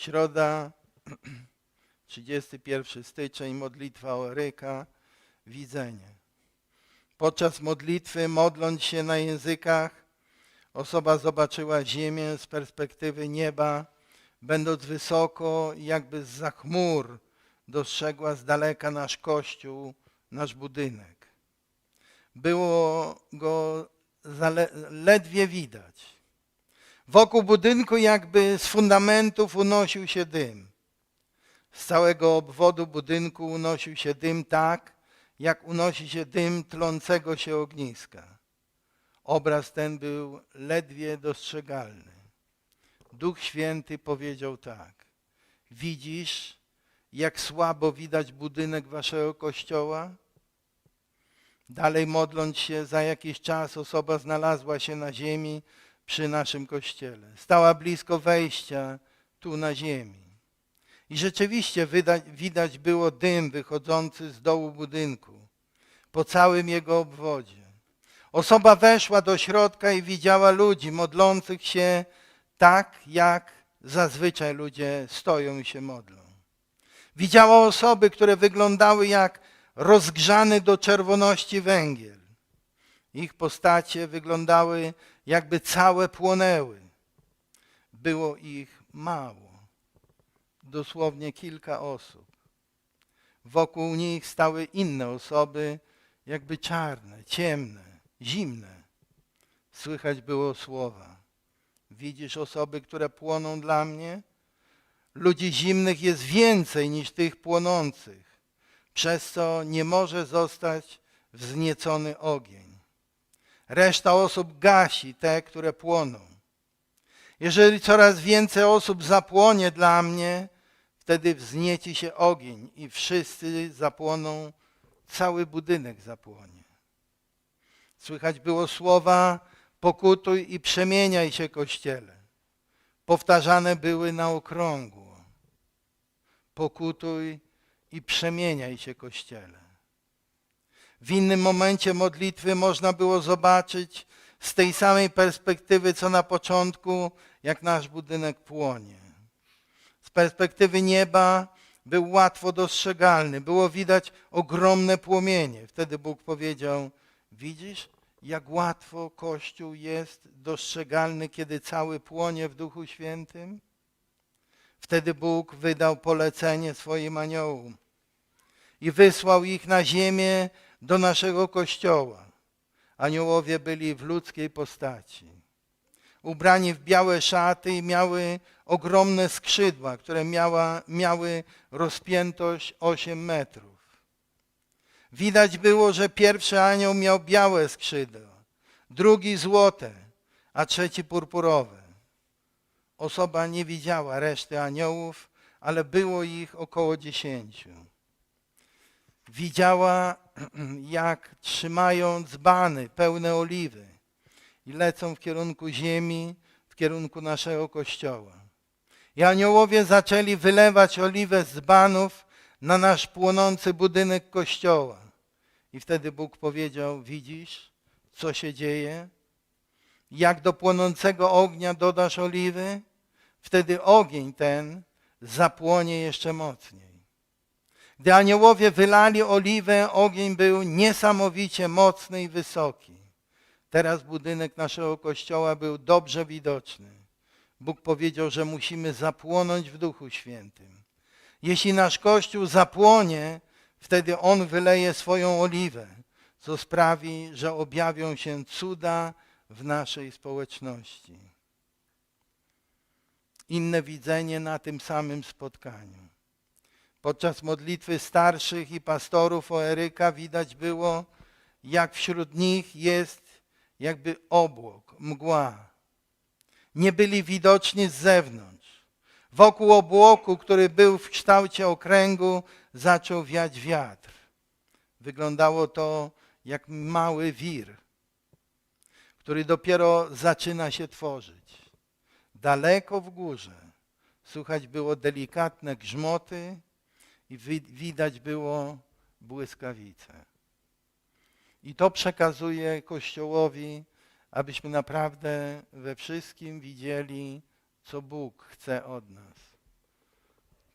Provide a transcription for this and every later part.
Środa, 31 styczeń, modlitwa o Eryka, widzenie. Podczas modlitwy, modląc się na językach, osoba zobaczyła ziemię z perspektywy nieba, będąc wysoko, jakby z chmur, dostrzegła z daleka nasz kościół, nasz budynek. Było go ledwie widać. Wokół budynku jakby z fundamentów unosił się dym. Z całego obwodu budynku unosił się dym tak, jak unosi się dym tlącego się ogniska. Obraz ten był ledwie dostrzegalny. Duch Święty powiedział tak. Widzisz, jak słabo widać budynek waszego kościoła? Dalej modląc się, za jakiś czas osoba znalazła się na ziemi przy naszym kościele. Stała blisko wejścia tu na ziemi. I rzeczywiście widać, było dym wychodzący z dołu budynku po całym jego obwodzie. Osoba weszła do środka i widziała ludzi modlących się tak, jak zazwyczaj ludzie stoją i się modlą. Widziała osoby, które wyglądały jak rozgrzany do czerwoności węgiel. Ich postacie wyglądały jakby całe płonęły. Było ich mało, dosłownie kilka osób. Wokół nich stały inne osoby, jakby czarne, ciemne, zimne. Słychać było słowa. Widzisz osoby, które płoną dla mnie? Ludzi zimnych jest więcej niż tych płonących, przez co nie może zostać wzniecony ogień. Reszta osób gasi te, które płoną. Jeżeli coraz więcej osób zapłonie dla mnie, wtedy wznieci się ogień i wszyscy zapłoną, cały budynek zapłonie. Słychać było słowa pokutuj i przemieniaj się Kościele. Powtarzane były na okrągło. Pokutuj i przemieniaj się Kościele. W innym momencie modlitwy można było zobaczyć z tej samej perspektywy, co na początku, jak nasz budynek płonie. Z perspektywy nieba był łatwo dostrzegalny, było widać ogromne płomienie. Wtedy Bóg powiedział: Widzisz, jak łatwo Kościół jest dostrzegalny, kiedy cały płonie w Duchu Świętym? Wtedy Bóg wydał polecenie swoim aniołom i wysłał ich na ziemię do naszego kościoła. Aniołowie byli w ludzkiej postaci, ubrani w białe szaty i miały ogromne skrzydła, które miała, miały rozpiętość 8 metrów. Widać było, że pierwszy anioł miał białe skrzydła, drugi złote, a trzeci purpurowe. Osoba nie widziała reszty aniołów, ale było ich około dziesięciu. Widziała, jak trzymają dzbany pełne oliwy i lecą w kierunku ziemi, w kierunku naszego kościoła. I aniołowie zaczęli wylewać oliwę z dzbanów na nasz płonący budynek kościoła. I wtedy Bóg powiedział: Widzisz, co się dzieje? Jak do płonącego ognia dodasz oliwy, wtedy ogień ten zapłonie jeszcze mocniej. Gdy aniołowie wylali oliwę, ogień był niesamowicie mocny i wysoki. Teraz budynek naszego kościoła był dobrze widoczny. Bóg powiedział, że musimy zapłonąć w Duchu Świętym. Jeśli nasz kościół zapłonie, wtedy on wyleje swoją oliwę, co sprawi, że objawią się cuda w naszej społeczności. Inne widzenie na tym samym spotkaniu. Podczas modlitwy starszych i pastorów o Eryka widać było, jak wśród nich jest jakby obłok, mgła. Nie byli widoczni z zewnątrz. Wokół obłoku, który był w kształcie okręgu, zaczął wiać wiatr. Wyglądało to jak mały wir, który dopiero zaczyna się tworzyć. Daleko w górze słychać było delikatne grzmoty i wi- widać było błyskawice. I to przekazuje Kościołowi, abyśmy naprawdę we wszystkim widzieli, co Bóg chce od nas.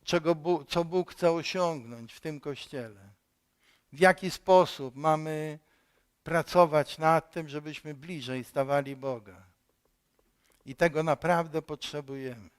czego Bóg, co Bóg chce osiągnąć w tym kościele. W jaki sposób mamy pracować nad tym, żebyśmy bliżej stawali Boga. I tego naprawdę potrzebujemy.